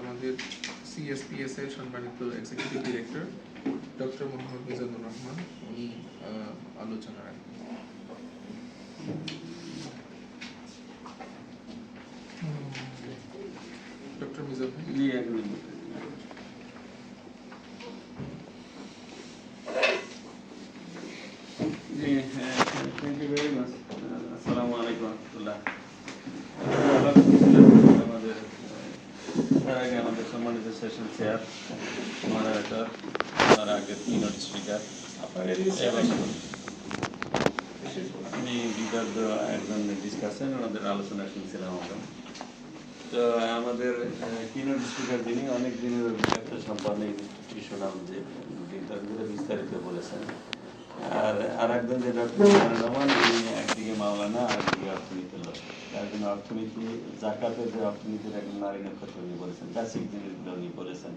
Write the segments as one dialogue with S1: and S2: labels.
S1: আমাদের সিএসপিএস এর সম্মানিত executive director doctor Mohammad Mizanur Rahman, উনি আলোচনা রাখবেন ডক্টর মিজান
S2: সম্মানিত চেয়ার মডারেটর তার আগে তিনট স্পিকার আমি একজন ডিসকাশন ওনাদের আলোচনা শুনছিলাম আমরা তো আমাদের কিনোট স্পিকার যিনি, অনেক দিনের অভিজ্ঞতা সম্পন্ন কৃষ্ণনাম যে দিনটাগুলো বিস্তারিত বলেছেন। আর আর একজন যে ডক্টর রহমান উনি একদিকে মাওলানা আর একদিকে একজন অর্থনীতি জাকাতের যে অর্থনীতির একজন নারী নক্ষত্র উনি বলেছেন বেসিক জিনিসগুলো উনি বলেছেন।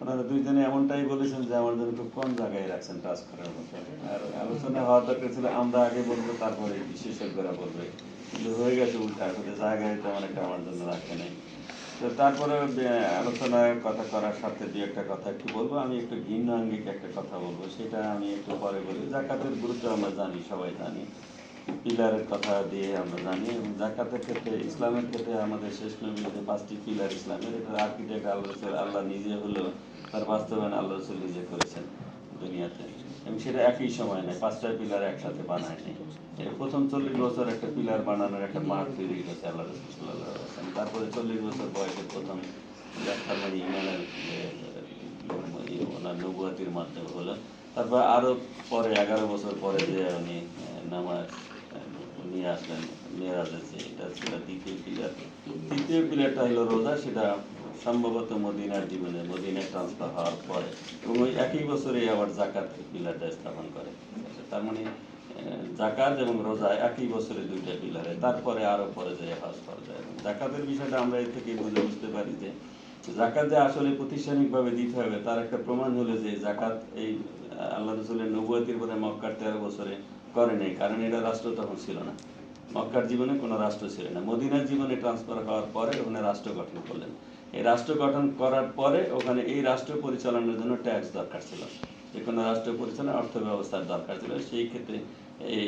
S2: ওনারা দুইজনে এমনটাই বলেছেন যে আমার জন্য খুব কম জায়গায় রাখছেন টাচ করার মতো। আর আলোচনা হওয়ার দরকার ছিল, আমরা আগে বলব, তারপরে বিশেষজ্ঞরা বলবে। কিন্তু হয়ে গেছে উল্টা করে জায়গায় তেমন একটা আমার জন্য রাখে নাই। তো তারপরে আলোচনায় কথা করার সাথে দু একটা কথা একটু বলব। আমি একটু ভিন্ন আঙ্গিক একটা কথা বলব, সেটা আমি একটু পরে বলি। জাকাতের গুরুত্ব আমরা জানি, সবাই জানি। পিলারের কথা দিয়ে আমরা জানি, এবং জাকাতের ক্ষেত্রে, ইসলামের ক্ষেত্রে আমাদের শেষ নবী পাঁচটি পিলার ইসলামের, এটা আর্কিটেক্ট আল্লাহ রসুল, আল্লাহ নিজে হলেও তার বাস্তবায়ন আল্লাহ রসুল নিজে করেছেন দুনিয়াতে। এবং সেটা একই সময় নেই পাঁচটা পিলার একসাথে বানায়নি এই প্রথম চল্লিশ বছর একটা পিলার বানানোর একটা মাঠ তৈরি করেছে আল্লাহ রসুল তারপরে চল্লিশ বছর বয়সে প্রথম মানে ইমানের ওনার নবুয়াতির মাধ্যমে হলো। তারপর আরও পরে, এগারো বছর পরে যে উনি নামাজ নিয়ে আসলেন মেয়েরাজের যে এটা ছিল দ্বিতীয় পিলার তৃতীয় পিলারটা হলো রোজা, সেটা সম্ভবত মদিনার জীবনে মদিনায় ট্রান্সফার হওয়ার পরে। এবং ওই একই বছরে আবার জাকাত পিলারটা স্থাপন করে। তার মানে জাকাত এবং রোজা একই বছরে দুইটা পিলারে। তারপরে আরও পরে যে হজ করা যায়। এবং জাকাতের বিষয়টা আমরা এর থেকে বুঝে বুঝতে পারি যে, জাকাত যে আসলে প্রাতিষ্ঠানিকভাবে দিতে হবে, তার একটা প্রমাণ হলো যে জাকাত এই আল্লাহ রসুলের নবুয়াতির পরে মক্কার তেরো বছরে করে নেই, কারণ এটা রাষ্ট্র তখন ছিল না। মক্কার জীবনে কোনো রাষ্ট্র ছিল না। মদিনার জীবনে ট্রান্সফার হওয়ার পরে ওখানে রাষ্ট্র গঠন করলেন। এই রাষ্ট্র গঠন করার পরে ওখানে এই রাষ্ট্র পরিচালনার জন্য ট্যাক্স দরকার ছিল। যে কোনো রাষ্ট্র পরিচালনা অর্থ ব্যবস্থার দরকার ছিল। সেই ক্ষেত্রে এই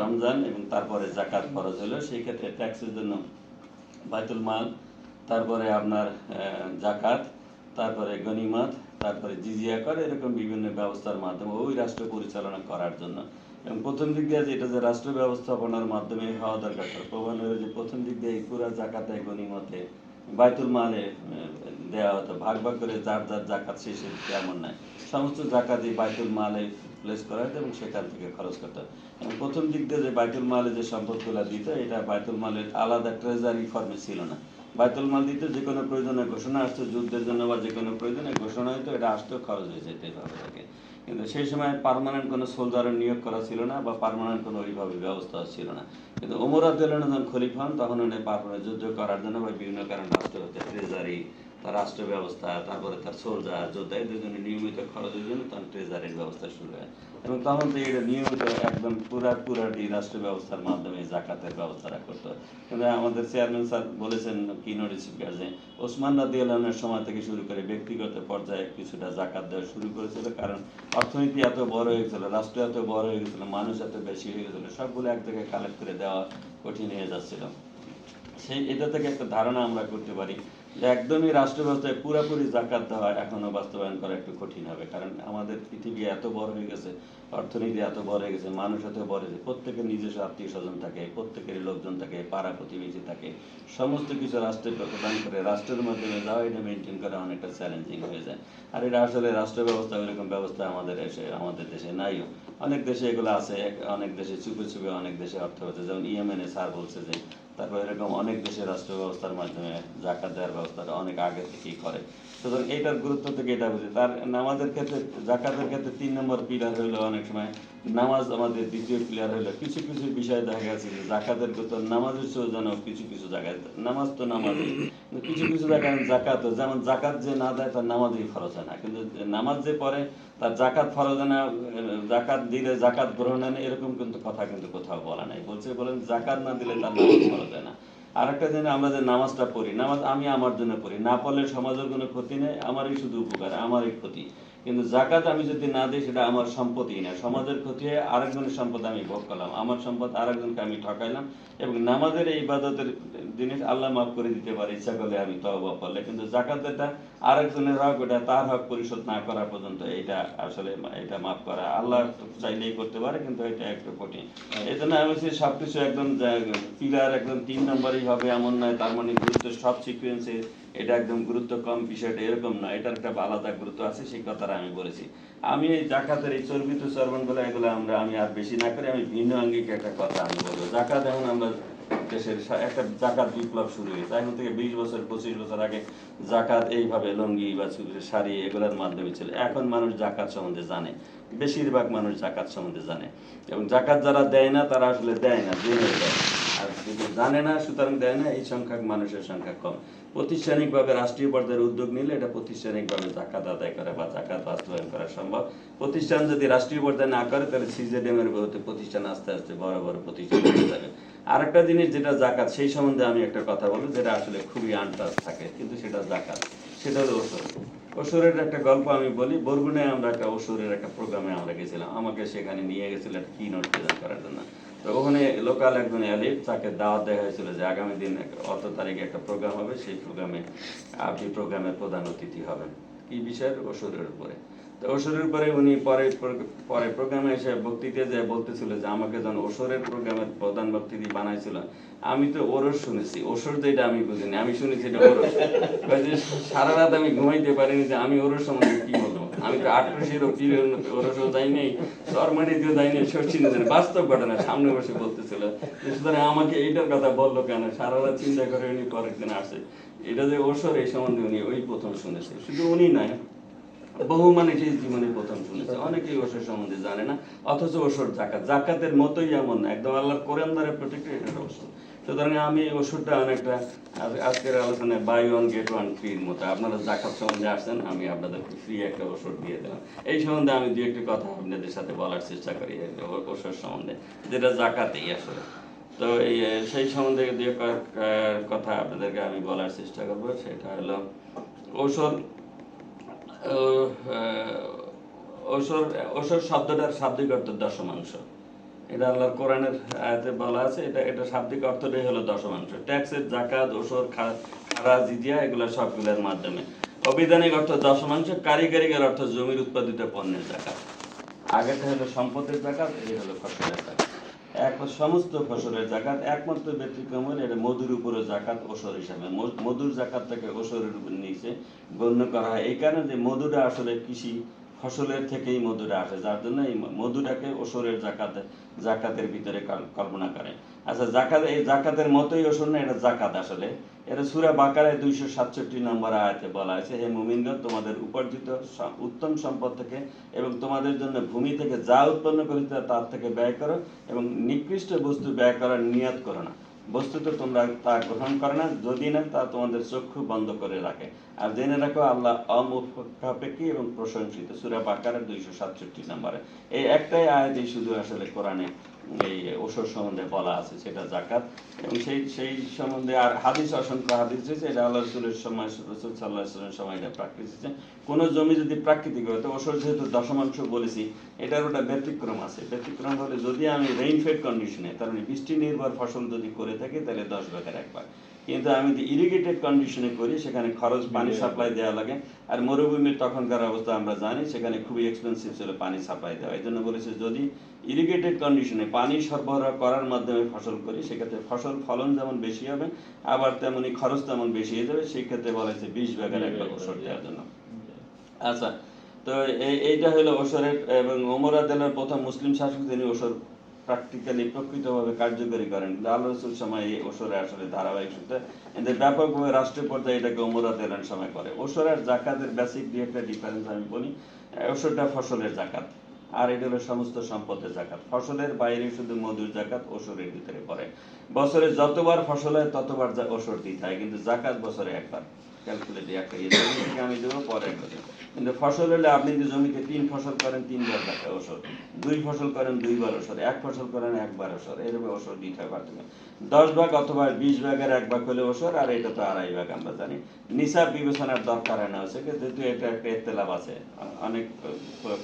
S2: রমজান এবং তারপরে জাকাত খরচ হলো। সেই ক্ষেত্রে ট্যাক্সের জন্য বাইতুল মাল, তারপরে আপনার জাকাত, তারপরে গনিমত, তারপরে জিজিয়া কর এরকম বিভিন্ন ব্যবস্থার মাধ্যমে ওই রাষ্ট্র পরিচালনা করার জন্য এবং প্রথম দিক দিয়ে যে এটা যে রাষ্ট্র ব্যবস্থাপনার মাধ্যমে হওয়া দরকার প্রমাণ হলো যে প্রথম দিক দিয়ে পুরা জাকাতে গনিমতে বাইতুল মালে দেওয়া হতো। ভাগ ভাগ করে যার যার জাকাত শেষে তেমন নাই সমস্ত জাকাত এই বাইতুল মালে প্লেস করা হতো এবং সেখান থেকে খরচ করতে এবং প্রথম দিক দিয়ে যে বাইতুল মালে যে সম্পদগুলো দিত, এটা বাইতুল মালের আলাদা ট্রেজারি ফর্মে ছিল না। বাইতুল মাল দিতে যে কোনো প্রয়োজনে ঘোষণা আসতো, যুদ্ধের জন্য বা যে কোনো প্রয়োজনে ঘোষণা হতো এটা আসতো, খরচ হয়ে যেতে হবে তাকে কিন্তু সেই সময় পারমানেন্ট কোনো সোলজারের নিয়োগ করা ছিল না বা পারমানেন্ট কোনো ওইভাবে ব্যবস্থা ছিল না। কিন্তু ওমর আব্দুল্লাহ যখন খলিফ হন, তখন উনি পারমানেন্ট যুদ্ধ করার জন্য বা বিভিন্ন কারণে রাষ্ট্র হতে ট্রেজারি তার রাষ্ট্র ব্যবস্থা তারপরে তার সোলজার, যোদ্ধা এদের জন্য নিয়মিত খরচের জন্য তখন ট্রেজারির ব্যবস্থা শুরু হয়। এবং তখন তো এটা নিয়মিত একদম পুরা পুরাটি রাষ্ট্র ব্যবস্থার মাধ্যমে জাকাতের ব্যবস্থাটা করতে কিন্তু আমাদের চেয়ারম্যান স্যার বলেছেন কিনোর স্পিকার যে, ওসমান রাদি আল্লাহনের সময় থেকে শুরু করে ব্যক্তিগত পর্যায়ে কিছুটা জাকাত দেওয়া শুরু করেছিল। কারণ অর্থনীতি এত বড় হয়ে গেছিল, রাষ্ট্র এত বড় হয়ে গেছিল, মানুষ এত বেশি হয়ে গেছিল, সবগুলো এক জায়গায় কালেক্ট করে দেওয়া কঠিন হয়ে যাচ্ছিল। সেই, এটা থেকে একটা ধারণা আমরা করতে পারি। একদমই রাষ্ট্র ব্যবস্থায় পুরোপুরি জাকাত দেওয়া এখনও বাস্তবায়ন করা একটু কঠিন হবে। কারণ আমাদের পৃথিবী এত বড় হয়ে গেছে, অর্থনীতি এত বড় হয়ে গেছে, মানুষ এত বড় হয়েছে প্রত্যেকের নিজস্ব আত্মীয় স্বজন থাকে, প্রত্যেকের লোকজন থাকে, পাড়া প্রতিবেশী থাকে। সমস্ত কিছু রাষ্ট্রে প্রদান করে রাষ্ট্রের মাধ্যমে যাওয়া এটা মেনটেন করা অনেকটা চ্যালেঞ্জিং হয়ে যায়। আর এটা আসলে রাষ্ট্র ব্যবস্থা ওইরকম ব্যবস্থা আমাদের এসে, আমাদের দেশে নাইও। অনেক দেশে এগুলো আছে অনেক দেশে চুপে চুপে অনেক দেশে অর্থ হচ্ছে যেমন ইয়েমেনে স্যার বলছে যে তারপর এরকম অনেক দেশে রাষ্ট্র ব্যবস্থার মাধ্যমে জাকাত দেওয়ার ব্যবস্থাটা অনেক আগে থেকেই করে। সুতরাং এইটার গুরুত্ব থেকে এটা বুঝি। তার নামাজের ক্ষেত্রে জাকাতের ক্ষেত্রে তিন নম্বর পিলার হইল অনেক সময় নামাজ আমাদের দ্বিতীয় পিলার হইল। কিছু কিছু বিষয় দেখা গেছে যে জাকাতের গুরুত্ব নামাজের চেয়েও কিছু কিছু জায়গায়, নামাজ তো নামাজই। কিছু কিছু জায়গায় জাকাত যেমন জাকাত যে না দেয় তার নামাজই ফরজ হয় না। কিন্তু নামাজ যে পড়ে তার জাকাত ফরজ হয় না জাকাত দিলে জাকাত গ্রহণ হয় না, এরকম কিন্তু কথা কিন্তু কোথাও বলা নাই। বলছে বলেন জাকাত না দিলে তার নামাজ ফরজ হয় না। আর একটা আমরা যে নামাজটা পড়ি, নামাজ আমি আমার জন্য পড়ি, না পড়লে সমাজের কোনো ক্ষতি নেই, আমারই শুধু উপকার, আমারই ক্ষতি। কিন্তু জাকাত আমি যদি না দিই, সেটা আমার সম্পত্তি না। সমাজের ক্ষতি হয়ে আরেকজনের সম্পদ আমি ভোগ করলাম, আমার সম্পদ আরেকজনকে আমি ঠকাইলাম এবং নামাজের এই ইবাদতের জিনিস আল্লাহ মাফ করে দিতে পারে, ইচ্ছা করলে আমি তবা করলে। কিন্তু জাকাত এটা আরেকজনের হক, ওটা তার হক পরিশোধ না করা পর্যন্ত এটা আসলে এটা মাফ করা। আল্লাহ চাইলেই করতে পারে, কিন্তু এটা একটু কঠিন। এই জন্য আমি বলছি সবকিছু একদম পিলার একদম তিন নম্বরই হবে, এমন নয়, তার মানে গুরুত্ব সব সিকুয়েন্সে এটা একদম গুরুত্ব কম, বিষয়টা এরকম নয়, এটার একটা আলাদা গুরুত্ব আছে, সেই কথাটা আমি বলেছি। আমি এই জাকাতের এই চর্বিত চর্বণগুলো এগুলো আমরা আমি আর বেশি না করে আমি ভিন্ন আঙ্গিক একটা কথা আমি বলব। জাকাত এখন আমরা দেশের একটা জাকাত বিপ্লব শুরু হয়েছে। এখন থেকে বিশ বছর, পঁচিশ বছর আগে জাকাত এইভাবে লঙ্গি বা শাড়ি এগুলোর মাধ্যমে ছিল এখন মানুষ জাকাত সম্বন্ধে জানে। বেশিরভাগ মানুষ জাকাত সম্বন্ধে জানে। এবং জাকাত যারা দেয় না, তারা আসলে দেয় না দেয় আর জানে না, সুতরাং দেয় না, এই সংখ্যক মানুষের সংখ্যা কম। প্রতিষ্ঠানিকভাবে রাষ্ট্রীয় পর্যায়ের উদ্যোগ নিলে এটা প্রতিষ্ঠানিকভাবে জাকাত আদায় করা বা জাকাত বাস্তবায়ন করা সম্ভব। প্রতিষ্ঠান যদি রাষ্ট্রীয় পর্যায়ে না করে, তাহলে সিজেডএম এর বিরুদ্ধে প্রতিষ্ঠান আস্তে আস্তে বড় বড় প্রতিষ্ঠান হয়ে যাবে। আরেকটা জিনিস যেটা জাকাত, সেই সম্বন্ধে আমি একটা কথা বলব যেটা আসলে খুবই আনটাস থাকে, কিন্তু সেটা জাকাত। সেটা হলো ওসর। ওসরের একটা গল্প আমি বলি বরগুনে আমরা একটা ওসরের একটা প্রোগ্রামে আমরা গেছিলাম। আমাকে সেখানে নিয়ে গেছিল একটা কি নোট প্রেজেন্ট করার জন্য। তো ওখানে লোকাল একজন অ্যালিফ তাকে দাওয়াত দেওয়া হয়েছিল যে আগামী দিন অত তারিখে একটা প্রোগ্রাম হবে, সেই প্রোগ্রামে আপনি প্রোগ্রামের প্রধান অতিথি হবেন। কি বিষয়ের? ওসরের উপরে। তো ওসরের উপরে উনি পরে পরে প্রোগ্রামে এসে বক্তৃতা যে বলতেছিল যে আমাকে যখন ওসরের প্রোগ্রামের প্রধান বক্তৃতা বানাইছিল, আমি তো ওরস শুনেছি। ওসর যেটা আমি বুঝিনি, আমি শুনেছি এটা ওরস। যে সারা রাত আমি ঘুমাইতে পারিনি যে আমি ওরস সম্বন্ধে কি বলব। আমি তো আটরশির ওরসও যাই নেই সরমারিতেও যাই নেই শর্ষিনে যাই বাস্তব ঘটনা সামনে বসে বলতেছিল সুতরাং আমাকে এইটার কথা বলল কেন? সারা রাত চিন্তা করে উনি পরের দিন আসে। এটা যে ওসর এই সম্বন্ধে উনি ওই প্রথম শুনেছে। শুধু উনি নয় বহু মানুষ এই জীবনে প্রথম শুনেছে অনেকেই ওষুধ সম্বন্ধে জানে না অথচ ওষুধ জাকাত। জাকাতের মতোই এমন একদম আল্লাহর কোরআন দ্বারা প্রত্যেকটা এটা ওষুধ। সুতরাং আমি এই ওষুধটা অনেকটা আজকের আলোচনায় বাই ওয়ান গেট ওয়ান ফ্রির মতো। আপনারা জাকাত সম্বন্ধে আসছেন আমি আপনাদের ফ্রি একটা ওষুধ দিয়ে দিলাম। এই সম্বন্ধে আমি দু একটি কথা আপনাদের সাথে বলার চেষ্টা করি ওষুধ সম্বন্ধে যেটা জাকাতেই আসলে। তো এই সেই সম্বন্ধে দু কথা আপনাদেরকে আমি বলার চেষ্টা করব সেটা হলো ঔষধ ওসর শব্দটার শাব্দিক অর্থ দশমাংশ। এটা আল্লাহর কোরআনের আয়াতে বলা আছে, এটা এটা শাব্দিক অর্থটাই হলো দশমাংশ। ট্যাক্সের জাকাত ওসর খারা, জিজিয়া, এগুলো সবগুলোর মাধ্যমে। অবিধানিক অর্থ দশমাংশ কারিগরিকের অর্থ জমির উৎপাদিত পণ্যের জাকাত। আগেটা হলো সম্পদের জাকাত, এই হলো ফসলের জাকাত। সমস্ত ফসলের জাকাত একমাত্র ব্যতিক্রম হলো এটা মধুর উপরে জাকাত ওসর হিসাবে। মধুর জাকাত থেকে ওসরের উপর নিচে গণ্য করা হয়। এই কারণে যে মধুটা আসলে কৃষি ফসলের থেকেই মধুটা আসে, যার জন্য এই মধুটাকে ওসরের জাকাত, জাকাতের ভিতরে কল্পনা করে। আচ্ছা জাকাত, এই জাকাতের মতোই ওসর না, এটা জাকাত আসলে? এটা সুরা বাকারায় দুইশো সাতষট্টি নম্বর আয়াতে বলা আছে, হে মুমিনগণ, তোমাদের উপার্জিত উত্তম সম্পদ থেকে এবং তোমাদের জন্য ভূমি থেকে যা উৎপন্ন করেছে তার থেকে ব্যয় করো এবং নিকৃষ্ট বস্তু ব্যয় করার নিয়ত করো না। বস্তুত তোমরা তা গ্রহণ করে না, যদি না তা তোমাদের চক্ষু বন্ধ করে রাখে। আর জেনে রাখো, আল্লাহ অমুখাপেক্ষী এবং প্রশংসিত। সুরা বাকারের দুইশো সাতষট্টি নম্বরে। এই একটাই আয়াতেই শুধু আসলে কোরআনে এই ওষুধ সম্বন্ধে বলা আছে, সেটা জাকাত এবং সেই সেই সম্বন্ধে আর হাদিস, অসংখ্য হাদিস রয়েছে। এটা আল্লাহ রসুলের সময়, রসুল সাল্লাহ সাল্লামের সময় এটা প্রাকৃতিক হচ্ছে কোনো জমি যদি প্রাকৃতিক হয়, তো ওষুধ যেহেতু দশমাংশ বলেছি, এটার ওটা ব্যতিক্রম আছে। ব্যতিক্রম হলে যদি আমি রেইনফেড কন্ডিশনে তার মানে বৃষ্টি নির্ভর ফসল যদি করে থাকি, তাহলে দশ ভাগের এক ভাগ। কিন্তু আমি যদি ইরিগেটেড কন্ডিশনে করি সেখানে খরচ পানি সাপ্লাই দেওয়া লাগে। আর মরুভূমির তখনকার অবস্থা আমরা জানি সেখানে খুবই এক্সপেন্সিভ ছিল পানি সাপ্লাই দেওয়া। এই জন্য বলেছে যদি ইরিগেটেড কন্ডিশনে পানি সরবরাহ করার মাধ্যমে ফসল করি সেক্ষেত্রে ফসল ফলন যেমন বেশি হবে আবার তেমনই খরচ তেমন বেশি হয়ে যাবে। সেই ক্ষেত্রে বলেছে বিশ ভাগের এক ভাগ ওষুধ দেওয়ার জন্য। আচ্ছা তো এই- এইটা হলো ওসরের এবং ওমর আদালের প্রথম মুসলিম শাসক তিনি ওসর প্র্যাকটিক্যালি প্রকৃতভাবে কার্যকরী করেন। কিন্তু আল্লাহ রসুল সময় এই ওসরে আসলে ধারাবাহিক সূত্রে, এদের ব্যাপকভাবে রাষ্ট্রীয় পর্যায়ে এটাকে ওমর আদালের সময় করে। ওসর আর জাকাতের বেসিক দিয়ে একটা ডিফারেন্স আমি বলি। ওসরটা ফসলের জাকাত, আর এটা হলো সমস্ত সম্পদের জাকাত। ফসলের বাইরে শুধু মধুর জাকাত ওসরের ভিতরে পড়ে। বছরে যতবার ফসল হয়, ততবার ওসর দিতে হয়, কিন্তু জাকাত বছরে একবার। ক্যালকুলেট একটা ইয়ে আমি দেবো, পরে কিন্তু ফসল হলে আপনি যদি জমিতে তিন ফসল করেন, তিনবার ওষুধ দুই ফসল করেন, দুইবার ওষুধ এক ফসল করেন, একবার ওষুধ এরকম ওষুধ দিতে দশ ভাগ অথবা বিশ ভাগের এক ভাগ হলে ওষুধ আর এটা তো আড়াই ভাগ, আমরা জানি। নিসাব বিবেচনার দরকার না যেহেতু এটা একটা আছে। অনেক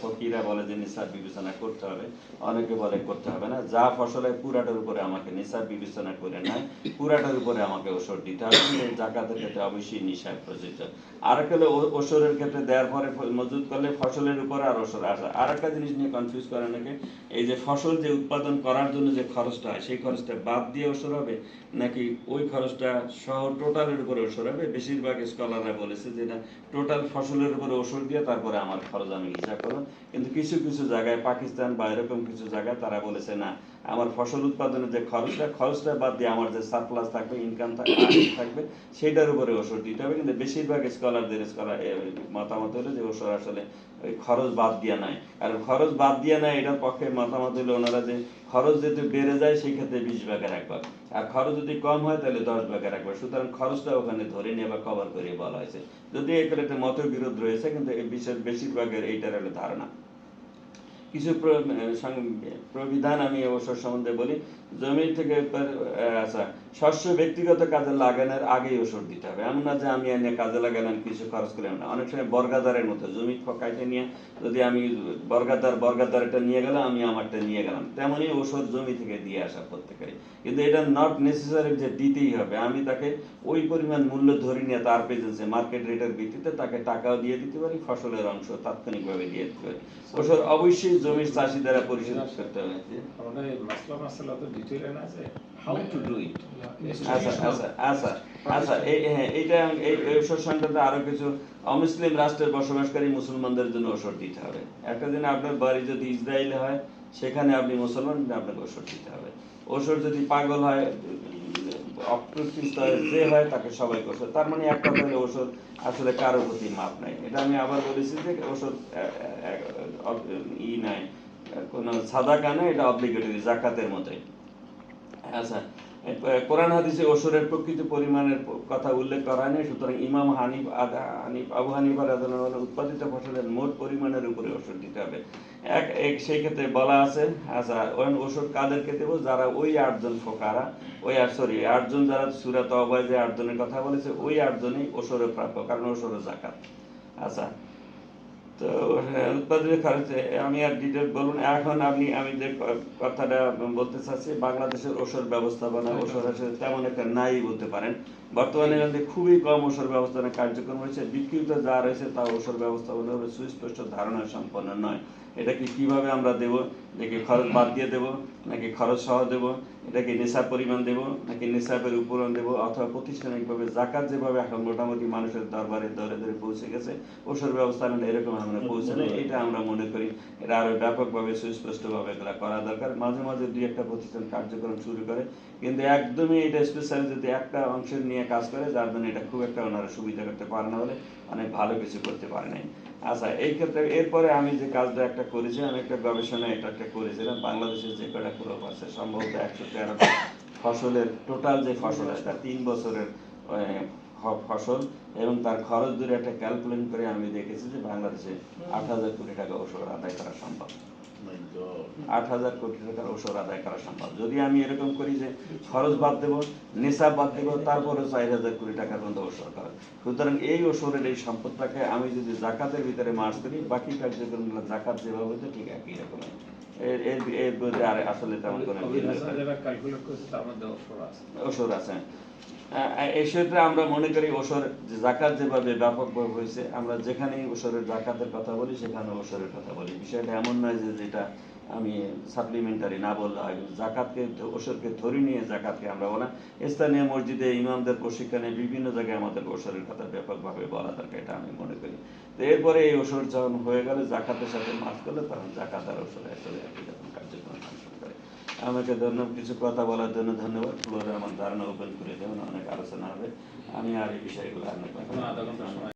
S2: ফকিরা বলে যে নিসাব বিবেচনা করতে হবে। অনেকে বলে করতে হবে না। যা ফসলে পুরাটার উপরে আমাকে নিসাব বিবেচনা করে নেয়, পুরাটার উপরে আমাকে ওষুধ দিতে হবে। জাকাতের ক্ষেত্রে অবশ্যই নিসাব প্রযোজ্য আর একটা হলো ওষুধের ক্ষেত্রে দেওয়ার পরে মজুদ করলে ফসলের উপরে আর ওষুধ আসে। আর একটা জিনিস নিয়ে কনফিউজ করে অনেকে, এই যে ফসল যে উৎপাদন করার জন্য যে খরচটা হয়, সেই খরচটা বাদ দিয়ে ওষুধ হবে? নাকি ওই খরচটা সহ টোটালের উপরে ওষুধ হবে? বেশিরভাগ স্কলাররা বলেছে যে না টোটাল ফসলের উপরে ওষুধ দিয়ে তারপরে আমার খরচ আমি হিসাব করব কিন্তু কিছু কিছু জায়গায়, পাকিস্তান বা এরকম কিছু জায়গায় তারা বলেছে না আমার ফসল উৎপাদনের যে খরচটা খরচটা বাদ দিয়ে আমার যে সারপ্লাস থাকবে ইনকাম থাকবে সেটার উপরে ওষুধ দিতে হবে। কিন্তু বেশিরভাগ স্কলারদের স্কলার মতামত হলো যে ওষুধ আসলে ওই খরচ বাদ দিয়ে নাই। আর খরচ বাদ দিয়ে নাই, এটার পক্ষে মতামত হলো ওনারা যে খরচ যদি বেড়ে যায় সেই ক্ষেত্রে বিশ ভাগের একবার আর খরচ যদি কম হয়, তাহলে দশ ভাগের একবার সুতরাং খরচটা ওখানে ধরে নিয়ে বা কভার করে বলা হয়েছে। যদি এখানে একটা মতবিরোধ রয়েছে, কিন্তু এই বিশেষ বেশিরভাগের এইটার হলো ধারণা। কিছু প্রবিধান আমি অবসর সম্বন্ধে বলি। জমি থেকে আচ্ছা শস্য ব্যক্তিগত কাজে লাগানোর আগেই ওষুধ দিতে হবে। এমন না যে আমি এনে কাজে লাগালাম, কিছু খরচ করলাম না। অনেক সময় বর্গাদারের মতো, জমি কাইটে নিয়ে যদি আমি বর্গাদার বর্গাদারটা নিয়ে গেলাম, আমি আমারটা নিয়ে গেলাম। তেমনই ওষুধ জমি থেকে দিয়ে আসা প্রত্যেকেরই। কিন্তু এটা নট নেসেসারি যে দিতেই হবে। আমি তাকে ওই পরিমাণ মূল্য ধরে নিয়ে তার পেজেন্সে মার্কেট রেটের ভিত্তিতে তাকে টাকাও দিয়ে দিতে পারি, ফসলের অংশ তাৎক্ষণিকভাবে দিয়ে দিতে পারি। ওষুধ অবশ্যই জমির চাষি দ্বারা পরিশোধ করতে হবে।
S3: হাউ টু ডু ইট
S2: আচ্ছা আচ্ছা আচ্ছা আচ্ছা এই হ্যাঁ এই এই ওষুধ সংক্রান্ত আরও কিছু অমুসলিম রাষ্ট্রের বসবাসকারী মুসলমানদের জন্য ওষুধ দিতে হবে। একটা দিন আপনার বাড়ি যদি ইসরায়েলে হয় সেখানে আপনি মুসলমান আপনাকে ওষুধ দিতে হবে। ওষুধ যদি পাগল হয় যে হয় তাকে সবাই করছে তার মানে এক কথা হলো ওষুধ আসলে কারোর প্রতি মাপ নাই। এটা আমি আবার বলেছি যে ওষুধ ই নাই। কোনো সাদা কানে এটা অব্লিগেটরি জাকাতের মতোই। আচ্ছা কোরআন হাদিসে ওষুধের প্রকৃত পরিমাণের কথা উল্লেখ করা নেই সুতরাং ইমাম হানিফ, আদা- হানিফ, আবু হানিফা রাদিয়াল্লাহু উৎপাদিত ফসলের মোট পরিমাণের উপরে ওষুধ দিতে হবে। এক এক, সেই ক্ষেত্রে বলা আছে আচ্ছা ওই ওষুধ কাদেরকে দেবো যারা ওই আটজন ফোকারা, ওই আর, সরি, আটজন যারা সুরাত অবয় যে আটজনের কথা বলেছে, ওই আটজনই ওষুধের প্রাপ্য, কারণ ওষুধের জাকাত আচ্ছা তো উৎপাদনের খরচে আমি আর ডিটেল বলুন। এখন আপনি আমি যে কথাটা বলতে চাচ্ছি বাংলাদেশের ওষুধ ব্যবস্থাপনা ওষুধ আসলে তেমন একটা নাই বলতে পারেন। বর্তমানে কিন্তু খুবই কম ওষুধ ব্যবস্থাপনা কার্যক্রম হয়েছে। বিকৃত যা রয়েছে তা ওষুধ ব্যবস্থাপনা সুস্পষ্ট ধারণা সম্পন্ন নয়। এটা কি কীভাবে আমরা দেব? নাকি খরচ বাদ দিয়ে দেব? নাকি খরচ সহ দেব? এটা কি নেশার পরিমাণ দেব? নাকি নেশাবের উপরণ দেব? অথবা প্রতিষ্ঠানিকভাবে জাকাত যেভাবে এখন মোটামুটি মানুষের দরবারে দরে দরে পৌঁছে গেছে ওষুধ ব্যবস্থাপনা এরকম আমরা পৌঁছে নেই এটা আমরা মনে করি এটা আরও ব্যাপকভাবে সুস্পষ্টভাবে এগুলা করা দরকার। মাঝে মাঝে দুই একটা প্রতিষ্ঠান কার্যক্রম শুরু করে কিন্তু একদমই এটা স্পেশাল যদি একটা অংশের নিয়ে কাজ করে যার জন্য এটা খুব একটা ওনারা সুবিধা করতে পারে না বলে অনেক ভালো কিছু করতে পারে নাই। আচ্ছা এই ক্ষেত্রে এরপরে আমি যে কাজটা একটা করেছি আমি একটা গবেষণা এটা একটা করেছিলাম, বাংলাদেশের যে কটা ক্রপ আছে, সম্ভবত একশো তেরো ফসলের টোটাল যে ফসল আছে, তার তিন বছরের ফসল এবং তার খরচ দূরে একটা ক্যালকুলেট করে আমি দেখেছি যে বাংলাদেশে আট হাজার কোটি টাকা ওষুধ আদায় করা সম্ভব। আট হাজার কোটি টাকার ওষুধ আদায় করা সম্ভব। যদি আমি এরকম করি যে খরচ বাদ দেবো নেশা বাদ দেবো তারপরে চার হাজার কোটি টাকার মতো ওষুধ করা। সুতরাং এই ওষুধের এই সম্পদটাকে আমি যদি জাকাতের ভিতরে মার্চ করি বাকি কার্যক্রমগুলো জাকাত যেভাবে হতো ঠিক একই এর আর আসলে তেমন কোনো
S3: মধ্যে ওষুধ আছে।
S2: এই ক্ষেত্রে আমরা মনে করি যে জাকাত যেভাবে ব্যাপকভাবে হয়েছে, আমরা যেখানেই ওষুধের জাকাতের কথা বলি সেখানে ওষুধের কথা বলি। বিষয়টা এমন নয় যে যেটা আমি সাপ্লিমেন্টারি না বললে জাকাতকে ওষুধকে ধরে নিয়ে জাকাতকে আমরা বলা স্থানীয় মসজিদে ইমামদের প্রশিক্ষণে বিভিন্ন জায়গায় আমাদের ওসরের কথা ব্যাপকভাবে বলা দরকার, এটা আমি মনে করি। তো এরপরে এই ওসর যখন হয়ে গেলে জাকাতের সাথে মাফ করলে তখন জাকাত আর ওষুধ আসলে একই রকম কার্যক্রম আমাকে জন্য কিছু কথা বলার জন্য ধন্যবাদ। ফ্লোরে আমার ধারণা ওপেন করে দেবেন, অনেক আলোচনা হবে। আমি আর এই বিষয়গুলো আর